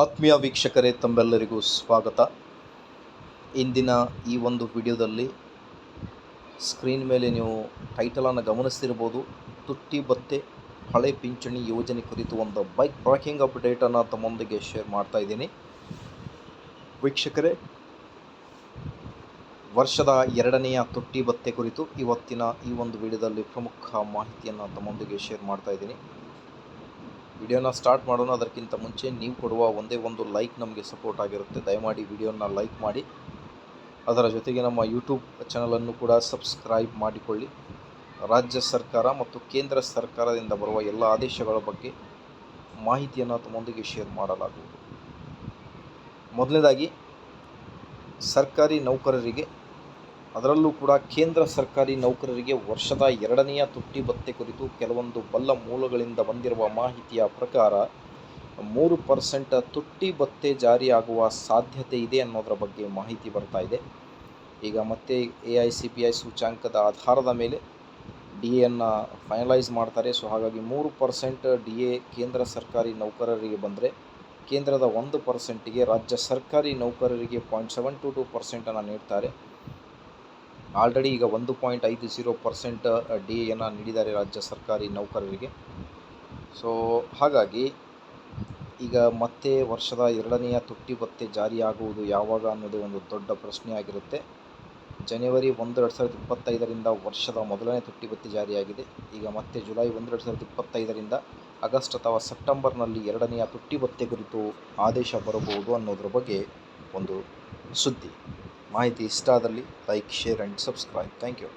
ಆತ್ಮೀಯ ವೀಕ್ಷಕರೇ, ತಮ್ಮೆಲ್ಲರಿಗೂ ಸ್ವಾಗತ. ಇಂದಿನ ಈ ಒಂದು ವಿಡಿಯೋದಲ್ಲಿ ಸ್ಕ್ರೀನ್ ಮೇಲೆ ನೀವು ಟೈಟಲನ್ನು ಗಮನಿಸ್ತಿರ್ಬೋದು. ತುಟ್ಟಿ ಬತ್ತೆ ಹಳೆ ಪಿಂಚಣಿ ಯೋಜನೆ ಕುರಿತು ಒಂದು ಬೈಕ್ ಟ್ರ್ಯಾಕಿಂಗ್ ಅಪ್ಡೇಟನ್ನು ತಮ್ಮೊಂದಿಗೆ ಶೇರ್ ಮಾಡ್ತಾ ಇದ್ದೀನಿ. ವೀಕ್ಷಕರೇ, ವರ್ಷದ ಎರಡನೆಯ ತುಟ್ಟಿ ಬತ್ತೆ ಕುರಿತು ಇವತ್ತಿನ ಈ ಒಂದು ವಿಡಿಯೋದಲ್ಲಿ ಪ್ರಮುಖ ಮಾಹಿತಿಯನ್ನು ತಮ್ಮೊಂದಿಗೆ ಶೇರ್ ಮಾಡ್ತಾ ಇದ್ದೀನಿ. ವಿಡಿಯೋನ ಸ್ಟಾರ್ಟ್ ಮಾಡೋಣ. ಅದಕ್ಕಿಂತ ಮುಂಚೆ ನೀವು ಕೊಡುವ ಒಂದೇ ಒಂದು ಲೈಕ್ ನಮಗೆ ಸಪೋರ್ಟ್ ಆಗಿರುತ್ತೆ. ದಯಮಾಡಿ ವಿಡಿಯೋನ ಲೈಕ್ ಮಾಡಿ. ಅದರ ಜೊತೆಗೆ ನಮ್ಮ ಯೂಟ್ಯೂಬ್ ಚಾನಲನ್ನು ಕೂಡ ಸಬ್ಸ್ಕ್ರೈಬ್ ಮಾಡಿಕೊಳ್ಳಿ. ರಾಜ್ಯ ಸರ್ಕಾರ ಮತ್ತು ಕೇಂದ್ರ ಸರ್ಕಾರದಿಂದ ಬರುವ ಎಲ್ಲ ಆದೇಶಗಳ ಬಗ್ಗೆ ಮಾಹಿತಿಯನ್ನು ತಮ್ಮೊಂದಿಗೆ ಶೇರ್ ಮಾಡಲಾಗುವುದು. ಮೊದಲನೇದಾಗಿ, ಸರ್ಕಾರಿ ನೌಕರರಿಗೆ ಅದರಲ್ಲೂ ಕೂಡ ಕೇಂದ್ರ ಸರ್ಕಾರಿ ನೌಕರರಿಗೆ ವರ್ಷದ ಎರಡನೆಯ ತುಟ್ಟಿ ಭತ್ತೆ ಕುರಿತು ಕೆಲವೊಂದು ಬಲ್ಲ ಮೂಲಗಳಿಂದ ಬಂದಿರುವ ಮಾಹಿತಿಯ ಪ್ರಕಾರ, ಮೂರು ಪರ್ಸೆಂಟ್ ತುಟ್ಟಿ ಭತ್ತೆ ಜಾರಿಯಾಗುವ ಸಾಧ್ಯತೆ ಇದೆ ಅನ್ನೋದರ ಬಗ್ಗೆ ಮಾಹಿತಿ ಬರ್ತಾ ಇದೆ. ಈಗ ಮತ್ತೆ A I C P I ಸೂಚ್ಯಾಂಕದ ಆಧಾರದ ಮೇಲೆ ಡಿ ಎನ್ನು ಫೈನಲೈಸ್ ಮಾಡ್ತಾರೆ. ಸೊ ಹಾಗಾಗಿ ಮೂರು ಪರ್ಸೆಂಟ್ ಡಿ ಎ ಕೇಂದ್ರ ಸರ್ಕಾರಿ ನೌಕರರಿಗೆ ಬಂದರೆ ಕೇಂದ್ರದ ಒಂದು ಪರ್ಸೆಂಟಿಗೆ ರಾಜ್ಯ ಸರ್ಕಾರಿ ನೌಕರರಿಗೆ ಪಾಯಿಂಟ್ ಸೆವೆನ್ ಟು ಟು ಪರ್ಸೆಂಟನ್ನು ನೀಡ್ತಾರೆ. ಆಲ್ರೆಡಿ ಈಗ ಒಂದು ಪಾಯಿಂಟ್ ಐದು ಜೀರೋ ಪರ್ಸೆಂಟ್ ಡಿ ಎನ್ನು ನೀಡಿದ್ದಾರೆ ರಾಜ್ಯ ಸರ್ಕಾರಿ ನೌಕರರಿಗೆ. ಸೊ ಹಾಗಾಗಿ ಈಗ ಮತ್ತೆ ವರ್ಷದ ಎರಡನೆಯ ತುಟ್ಟಿ ಭತ್ಯೆ ಜಾರಿಯಾಗುವುದು ಯಾವಾಗ ಅನ್ನೋದು ಒಂದು ದೊಡ್ಡ ಪ್ರಶ್ನೆ ಆಗಿರುತ್ತೆ. ಜನವರಿ ಒಂದು ಎರಡು ಸಾವಿರದ ಇಪ್ಪತ್ತೈದರಿಂದ ವರ್ಷದ ಮೊದಲನೇ ತುಟ್ಟಿ ಭತ್ಯೆ ಜಾರಿಯಾಗಿದೆ. ಈಗ ಮತ್ತೆ ಜುಲೈ ಒಂದು ಎರಡು ಸಾವಿರದ ಇಪ್ಪತ್ತೈದರಿಂದ ಆಗಸ್ಟ್ ಅಥವಾ ಸೆಪ್ಟೆಂಬರ್ನಲ್ಲಿ ಎರಡನೆಯ ತುಟ್ಟಿ ಭತ್ಯೆ ಕುರಿತು ಆದೇಶ ಬರಬಹುದು ಅನ್ನೋದ್ರ ಬಗ್ಗೆ ಒಂದು ಸುದ್ದಿ. ಮಾಹಿತಿ ಇಷ್ಟ ಆದಲ್ಲಿ like share and subscribe thank you